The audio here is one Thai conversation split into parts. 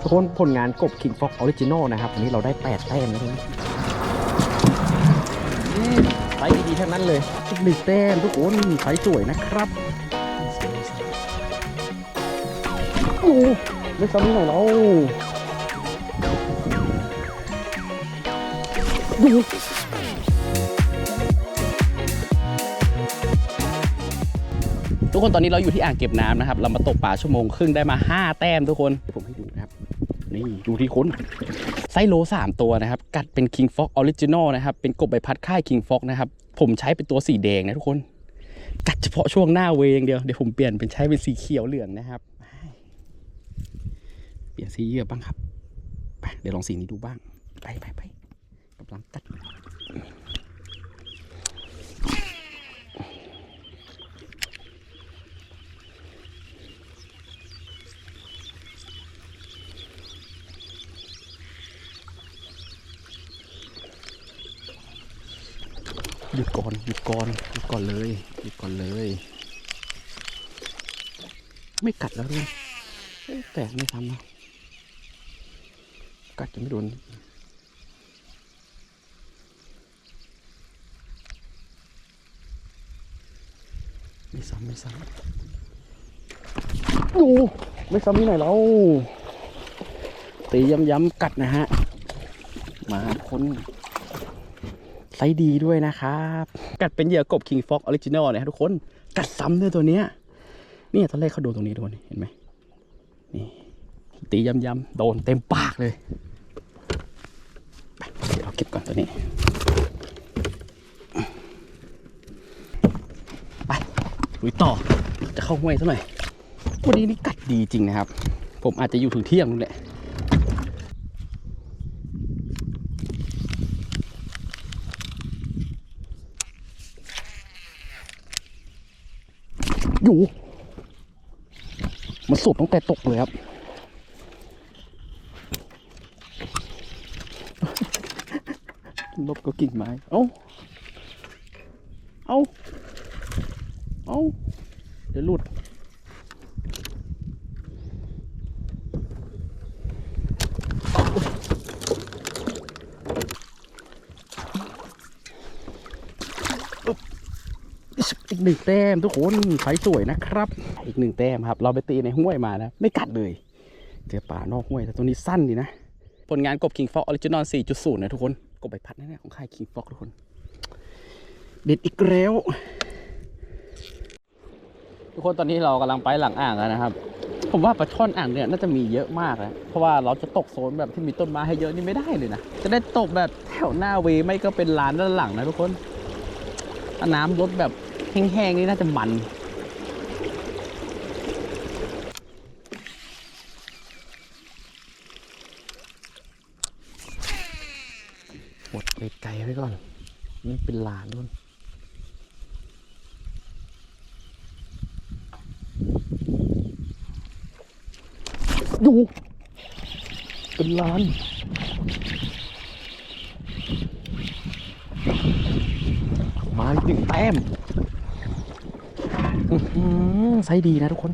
ทุกคนผลงานกบ King Fox Original นะครับวันนี้เราได้8แต้มนะทุกคนอืมไซส์ดีๆทั้งนั้นเลยอีกหนึ่งแต้มทุกคนไซส์สวยนะครับโอ้ไม่ซ้ำนี่หน่อยเราทุกคนตอนนี้เราอยู่ที่อ่างเก็บน้ำนะครับ เรามาตกปลาชั่วโมงครึ่งได้มา 5 แต้มทุกคนผมให้ดู นี่ดูที่ค้นไซโล 3 ตัวนะครับ กัดเป็น King Fox Original นะครับ เป็นกบใบพัดค่าย King Fox นะครับ ผมใช้เป็นตัวสีแดงนะทุกคน กัดเฉพาะช่วงหน้าเวอย่างเดียว เดี๋ยวผมเปลี่ยนเป็นใช้เป็นสีเขียวเหลืองนะครับ เปลี่ยนสีเยื่อบ้างครับ ไป เดี๋ยวลองสีนี้ดูบ้าง ไปไปไปกำลังกัด หยุดก่อนหยุดก่อนหยุดก่อนเลยหยุดก่อนเลย ไม่กัดแล้วด้วยแต่ไม่ทำนะกัดจะไม่โดนไม่ซ้ำไม่ซ้ำโอ้ไม่ซ้ำที่ไหนเราตีย้ำๆกัดนะฮะ มาคน ซส์ดีด้วยนะครับ กัดเป็นเหยื่อกบ King Fox Original นะครับทุกคน กัดซ้ำด้วยตัวเนี้ยนี่ตอนแรกเขาโดนตรงนี้โดนเห็นไหมนี่ตีย้ำๆโดนเต็มปากเลยไปเดี๋ยวเราเก็บก่อนตัวนี้ ไปลุยต่อ จะเข้าห้วยซะหน่อยวันนี้นี่กัดดีจริงนะครับ ผมอาจจะอยู่ถึงเที่ยงนู่นแหละ อยู่ มันสุดตั้งแต่ตกเลยครับ ลบก็กิ่งไม้ เอ้า เอ้า เอ้า เดี๋ยวหลุด อีกหนึ่งแต้มทุกคนไฟสวยนะครับ อีกหนึ่งแต้มครับ เราไปตีในห้วยมานะ ไม่กัดเลย เจอป่านอกห้วยแต่ตัวนี้สั้นดีนะ ผลงานกบ King Fox Original 4.0 นะทุกคน กบใบพัดแน่ๆของค่าย King Fox ทุกคน เด็ดอีกแล้ว ทุกคนตอนนี้เรากำลังไปหลังอ่างแล้วนะครับ ผมว่าปลาช่อนอ่างเนี่ยน่าจะมีเยอะมากนะเพราะว่าเราจะตกโซนแบบที่มีต้นไม้ให้เยอะนี่ไม่ได้เลยนะ จะได้ตกแบบแถวหน้าเวไม่ก็เป็นลานด้านหลังนะทุกคน ถ้าน้ำลดแบบแห้งๆนี่น่าจะมันหมดไปไกลไว้ก่อน นี่เป็นลานด้วยดูเป็นลาน มาอีก หนึ่งแต้มไซดีนะทุกคน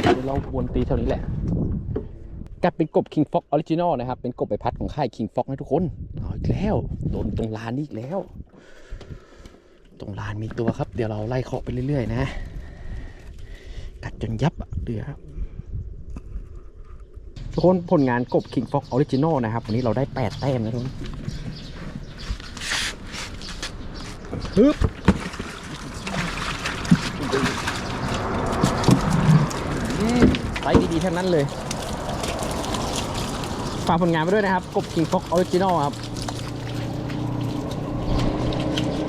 เดี๋ยวเราวนตีเท่านี้แหละกัดเป็นกบ King Fox Original นะครับ เป็นกบใบพัดของค่าย King Fox นะทุกคนเอาอีกแล้ว โดนตรงลานนี้อีกแล้ว ตรงลานมีตัวครับ เดี๋ยวเราไล่เคาะไปเรื่อย ๆ นะ กัดจนยับเดือครับทุกคนผลงานกบ King Fox Original นะครับ วันนี้เราได้ 8 แต้มนะทุกคน ฮึบไซส์ดีๆทั้งนั้นเลย ฝากผลงานไปด้วยนะครับ กบกิงฟ็อกออริจินอลครับ